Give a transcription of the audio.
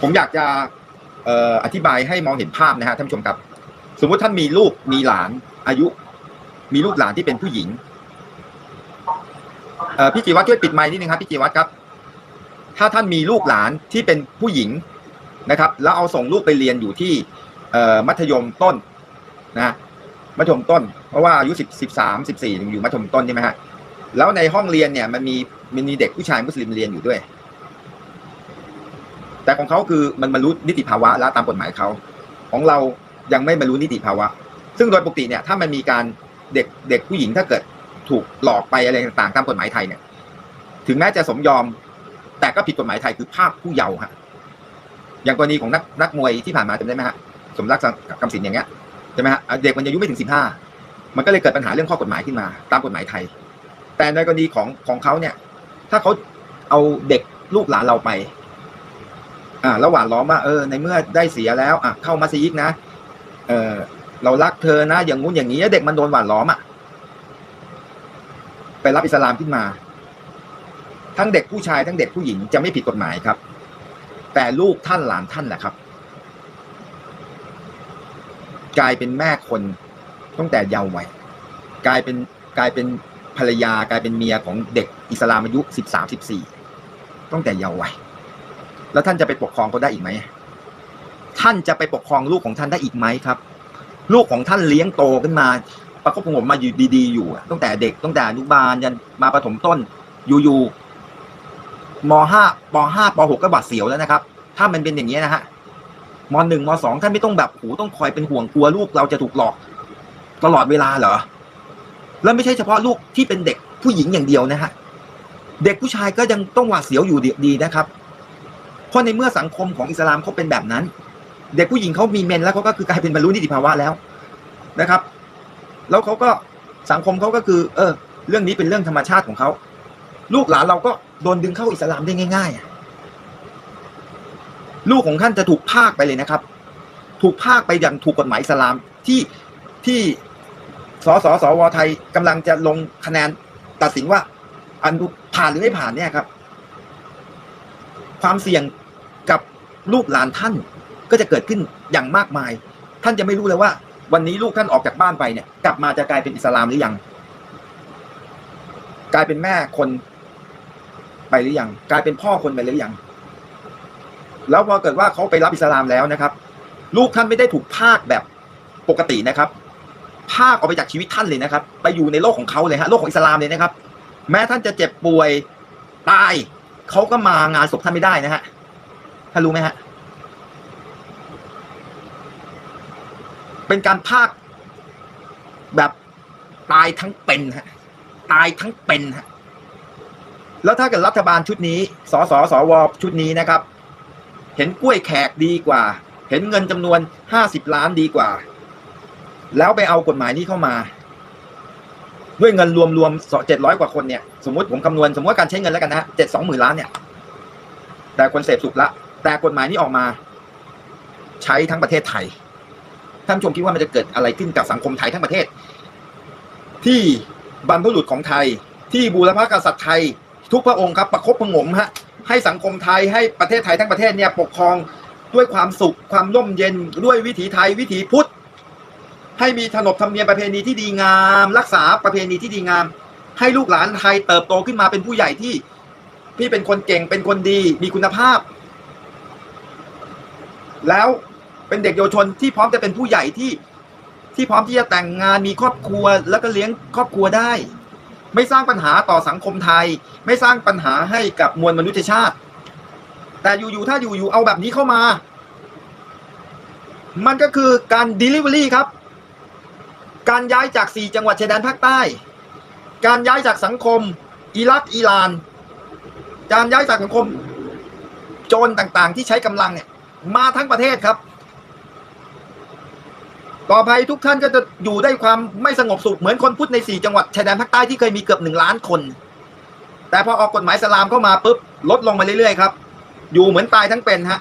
ผมอยากจะอธิบายให้มองเห็นภาพนะฮะท่านผู้ชมครับ สมมุติท่านมีลูกมีหลานอายุ มีลูกหลานที่เป็นผู้หญิงเอพี่จีวัตรช่วยปิดไมค์นิดนึงครับพี่จีวัตรครับ ถ้าท่านมีลูกหลานที่เป็นผู้หญิงนะครับ แล้วเอาส่งลูกไปเรียนอยู่ที่เอมัธยมต้นนะฮะมัธยมต้น เพราะว่าอายุสิบสิบสามสิบสี่อยู่มัธยมต้นใช่ไหมฮะแล้วในห้องเรียนเนี่ยมันมีมันมีเด็กผู้ชายมุสลิมเรียนอยู่ด้วย แต่ของเขาคือมันบรรลุนิติภาวะแล้วตามกฎหมายเขาของเรายังไม่บรรลุนิติภาวะ ซึ่งโดยปกติเนี่ยถ้ามันมีการเด็กเด็กผู้หญิงถ้าเกิดถูกหลอกไปอะไรต่างๆตามกฎหมายไทยเนี่ย ถึงแม้จะสมยอม แต่ก็ผิดกฎหมายไทยคือภาคผู้เยาว์ฮะอย่างกรณีของนักนักมวยที่ผ่านมาจำได้ไหมฮะสมรักกับกำสินอย่างเงี้ยใช่ไหมฮะเด็กมันอายุไม่ถึงสิบห้ามันก็เลยเกิดปัญหาเรื่องข้อกฎหมายขึ้นมา ตามกฎหมายไทย แต่ในกรณีของของเขาเนี่ย ถ้าเขาเอาเด็กลูกหลานเราไป อ่าแล้วหวานล้อมว่าเออในเมื่อได้เสียแล้วอะเข้ามัสยิดนะเออเรารักเธอนะอย่างงู้นอย่างนี้เด็กมันโดนหวานล้อมอะไปรับอิสลามขึ้นมา ทั้งเด็กผู้ชายทั้งเด็กผู้หญิงจะไม่ผิดกฎหมายครับ แต่ลูกท่านหลานท่านนะครับ กลายเป็นแม่คนตั้งแต่เยาว์วัยกลายเป็นกลายเป็นภรรยากลายเป็นเมียของเด็กอิสลามอายุสิบสามสิบสี่ตั้งแต่เยาว์วัย แล้วท่านจะไปปกครองเขาได้อีกไหม ท่านจะไปปกครองลูกของท่านได้อีกไหมครับ ลูกของท่านเลี้ยงโตขึ้นมา ประกบประหงมมาอยู่ดี ๆ อยู่ตั้งแต่เด็กตั้งแต่อนุบาลยันมาประถมต้นอยู่ๆมห้ามห้าปหกก็บาดเสียวแล้วนะครับ ถ้ามันเป็นอย่างนี้นะฮะมหนึ่งมสองท่านไม่ต้องแบบโหต้องคอยเป็นห่วงกลัวลูกเราจะถูกหลอก ตลอดเวลาเหรอ แล้วไม่ใช่เฉพาะลูกที่เป็นเด็กผู้หญิงอย่างเดียวนะฮะ เด็กผู้ชายก็ยังต้องหวาดเสียวอยู่ดีๆนะครับ เพราะในเมื่อสังคมของอิสลามเขาเป็นแบบนั้น เด็กผู้หญิงเขามีเมนแล้วเขาก็คือกลายเป็นบรรลุนิติภาวะแล้วนะครับ แล้วเขาก็สังคมเขาก็คือ เออ เรื่องนี้เป็นเรื่องธรรมชาติของเขาลูกหลานเราก็โดนดึงเข้าอิสลามได้ง่ายๆลูกของท่านจะถูกพากไปเลยนะครับ ถูกพากไปอย่างถูกกฎหมายอิสลามที่ที่สสสวไทยกำลังจะลงคะแนนตัดสินว่าอันผ่านหรือไม่ผ่านเนี่ยครับ ความเสี่ยงกับลูกหลานท่านก็จะเกิดขึ้นอย่างมากมาย ท่านจะไม่รู้เลยว่า วันนี้ลูกท่านออกจากบ้านไปเนี่ยกลับมาจะกลายเป็นอิสลามหรือยัง กลายเป็นแม่คนไปหรือยังกลายเป็นพ่อคนไปหรือยังแล้วพอเกิดว่าเขาไปรับอิสลามแล้วนะครับ ลูกท่านไม่ได้ถูกพากแบบปกตินะครับพากออกไปจากชีวิตท่านเลยนะครับ ไปอยู่ในโลกของเขาเลยฮะโลกของอิสลามเลยนะครับ แม้ท่านจะเจ็บป่วยตาย เขาก็มางานศพท่านไม่ได้นะฮะท่านรู้ไหมฮะ เป็นการพากแบบตายทั้งเป็นฮะ ตายทั้งเป็นฮะ แล้วถ้าเกิดรัฐบาลชุดนี้ สสสวชุดนี้นะครับ เห็นกล้วยแขกดีกว่า เห็นเงินจำนวนห้าสิบล้านดีกว่า แล้วไปเอากฎหมายนี้เข้ามา ด้วยเงินรวมรวมเจ็ดร้อยกว่าคนเนี่ยสมมติผมคำนวณสมมติว่าการใช้เงินแล้วกันนะเจ็ดสองหมื่นล้านเนี่ย แต่คนเสพสุขละ แต่กฎหมายนี้ออกมา ใช้ทั้งประเทศไทยท่านผู้ชมคิดว่ามันจะเกิดอะไรขึ้นกับสังคมไทยทั้งประเทศ ที่บรรพบุรุษของไทย ที่บูรพกษัตริย์ไทย ทุกพระองค์ครับประคบประงมฮะให้สังคมไทยให้ประเทศไทยทั้งประเทศเนี่ยปกครองด้วยความสุขความร่มเย็นด้วยวิถีไทยวิถีพุทธ ให้มีขนบธรรมเนียมประเพณีที่ดีงาม รักษาประเพณีที่ดีงาม ให้ลูกหลานไทยเติบโตขึ้นมาเป็นผู้ใหญ่ที่ที่เป็นคนเก่งเป็นคนดีมีคุณภาพ แล้วเป็นเด็กเยาวชนที่พร้อมจะเป็นผู้ใหญ่ที่ที่พร้อมที่จะแต่งงานมีครอบครัวแล้วก็เลี้ยงครอบครัวได้ ไม่สร้างปัญหาต่อสังคมไทย ไม่สร้างปัญหาให้กับมวลมนุษยชาติ แต่อยู่ๆถ้าอยู่ๆเอาแบบนี้เข้ามา มันก็คือการ Delivery ครับ การย้ายจาก 4 จังหวัดชายแดนภาคใต้ การย้ายจากสังคม อิรักอิหร่าน การย้ายจากสังคม โจรต่างๆ ที่ใช้กำลังเนี่ยมาทั้งประเทศครับ ต่อไปทุกท่านก็จะอยู่ได้ความไม่สงบสุขเหมือนคนพุทธใน 4 จังหวัดชายแดนภาคใต้ที่เคยมีเกือบหนึ่งล้านคน แต่พอออกกฎหมายสลามเข้ามาปุ๊บลดลงมาเรื่อยๆครับ อยู่เหมือนตายทั้งเป็นฮะ